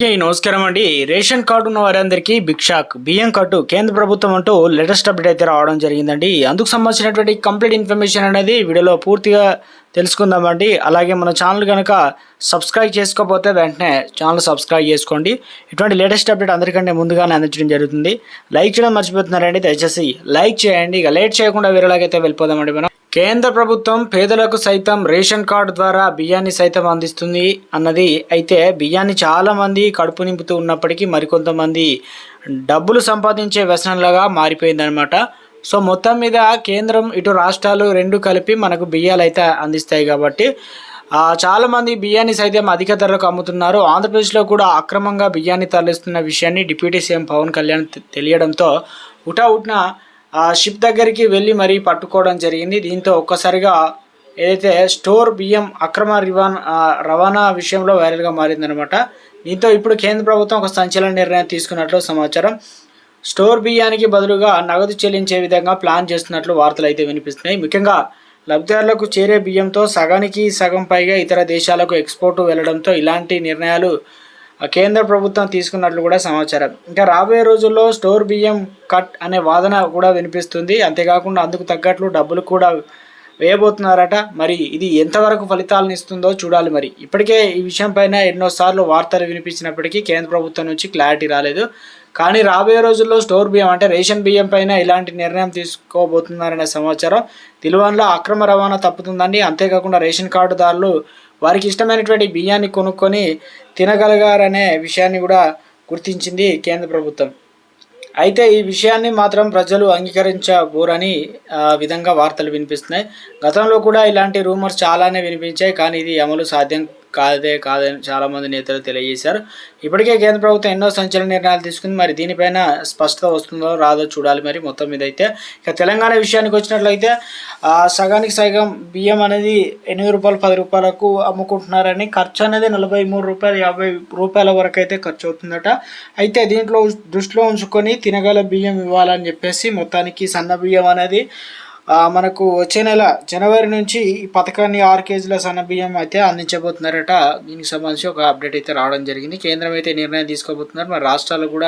నమస్కారం అండి. Ration card ఉన్న వారందరికీ బిగ్ షాక్. బియ్యం కార్డు కేంద్ర ప్రభుత్వం అంటూ లేటెస్ట్ అప్డేట్ అయితే రావడం జరిగిందండి. అందుకు సంబంధించినటువంటి కంప్లీట్ ఇన్ఫర్మేషన్ అనేది వీడియోలో పూర్తిగా తెలుసుకుందామండి. అలాగే మన ఛానల్ కనుక సబ్స్క్రైబ్ చేసుకోకపోతే వెంటనే ఛానల్ సబ్స్క్రైబ్ చేసుకోండి. ఇటువంటి లేటెస్ట్ అప్డేట్ అందరికంటే ముందుగానే అందించడం జరుగుతుంది. లైక్ చేయడం మర్చిపోతున్నారండి. దయచేసి లైక్ చేయండి. ఇక లేట్ చేయకుండా వేరేలాగైతే వెళ్ళిపోదామండి మనం. కేంద్ర ప్రభుత్వం పేదలకు సైతం రేషన్ కార్డు ద్వారా బియ్యాన్ని సైతం అందిస్తుంది అన్నది అయితే బియ్యాన్ని చాలామంది కడుపు నింపుతూ ఉన్నప్పటికీ మరికొంతమంది డబ్బులు సంపాదించే వ్యసనంలాగా మారిపోయిందనమాట సో మొత్తం మీద కేంద్రం ఇటు రాష్ట్రాలు రెండు కలిపి మనకు బియ్యాలు అయితే అందిస్తాయి కాబట్టి చాలామంది బియ్యాన్ని సైతం అధిక ధరలకు అమ్ముతున్నారు. ఆంధ్రప్రదేశ్లో కూడా అక్రమంగా బియ్యాన్ని తరలిస్తున్న విషయాన్ని డిప్యూటీ సీఎం పవన్ కళ్యాణ్ తెలియడంతో ఉటా ఉట్న ఆ షిప్ దగ్గరికి వెళ్ళి మరీ పట్టుకోవడం జరిగింది. దీంతో ఒక్కసారిగా ఏదైతే స్టోర్ బియ్యం అక్రమ రివాన్ రవాణా విషయంలో వైరల్గా మారిందనమాట దీంతో ఇప్పుడు కేంద్ర ప్రభుత్వం ఒక సంచలన నిర్ణయం తీసుకున్నట్లు సమాచారం. స్టోర్ బియ్యానికి బదులుగా నగదు చెల్లించే విధంగా ప్లాన్ చేస్తున్నట్లు వార్తలు అయితే వినిపిస్తున్నాయి. ముఖ్యంగా లబ్ధిదారులకు చేరే బియ్యంతో సగానికి సగం పైగా ఇతర దేశాలకు ఎక్స్పోర్ట్ వెళ్ళడంతో ఇలాంటి నిర్ణయాలు కేంద్ర ప్రభుత్వం తీసుకున్నట్లు కూడా సమాచారం. ఇంకా రాబోయే రోజుల్లో స్టోర్ బియ్యం కట్ అనే వాదన కూడా వినిపిస్తుంది. అంతేకాకుండా అందుకు తగ్గట్లు డబ్బులు కూడా వేయబోతున్నారట. మరి ఇది ఎంతవరకు ఫలితాలను ఇస్తుందో చూడాలి మరి. ఇప్పటికే ఈ విషయంపైన ఎన్నోసార్లు వార్తలు వినిపించినప్పటికీ కేంద్ర ప్రభుత్వం నుంచి క్లారిటీ రాలేదు. కానీ రాబోయే రోజుల్లో స్టోర్ బియ్యం అంటే రేషన్ బియ్యం పైన ఇలాంటి నిర్ణయం తీసుకోబోతున్నారనే సమాచారం. తిలువన్లో అక్రమ రవాణా తప్పుతుందండి. అంతేకాకుండా రేషన్ కార్డుదారులు వారికి ఇష్టమైనటువంటి బియ్యాన్ని కొనుక్కొని తినగలిగారనే విషయాన్ని కూడా గుర్తించింది కేంద్ర ప్రభుత్వం. అయితే ఈ విషయాన్ని మాత్రం ప్రజలు అంగీకరించబోరని విధంగా వార్తలు వినిపిస్తున్నాయి. గతంలో కూడా ఇలాంటి రూమర్స్ చాలానే వినిపించాయి కానీ ఇది అమలు సాధ్యం కాదే కాదని చాలామంది నేతలు తెలియజేశారు. ఇప్పటికే కేంద్ర ప్రభుత్వం ఎన్నో సంచలన నిర్ణయాలు తీసుకుంది. మరి దీనిపైన స్పష్టత వస్తుందో రాదో చూడాలి మరి మొత్తం మీద అయితే. ఇక తెలంగాణ విషయానికి వచ్చినట్లయితే సగానికి సగం బియ్యం అనేది ఎనిమిది రూపాయలు పది రూపాయలకు అమ్ముకుంటున్నారని ఖర్చు అనేది నలభై మూడు రూపాయలు యాభై రూపాయల వరకు అయితే ఖర్చు అవుతుందట. అయితే దీంట్లో దృష్టిలో ఉంచుకొని తినగల బియ్యం ఇవ్వాలని చెప్పేసి మొత్తానికి సన్న బియ్యం అనేది మనకు వచ్చే నెల జనవరి నుంచి ఈ పథకాన్ని ఆరు కేజీల సన్న బియ్యం అయితే అందించబోతున్నారట. దీనికి సంబంధించి ఒక అప్డేట్ అయితే రావడం జరిగింది. కేంద్రం అయితే నిర్ణయం తీసుకోబోతున్నారు. మరి రాష్ట్రాలు కూడా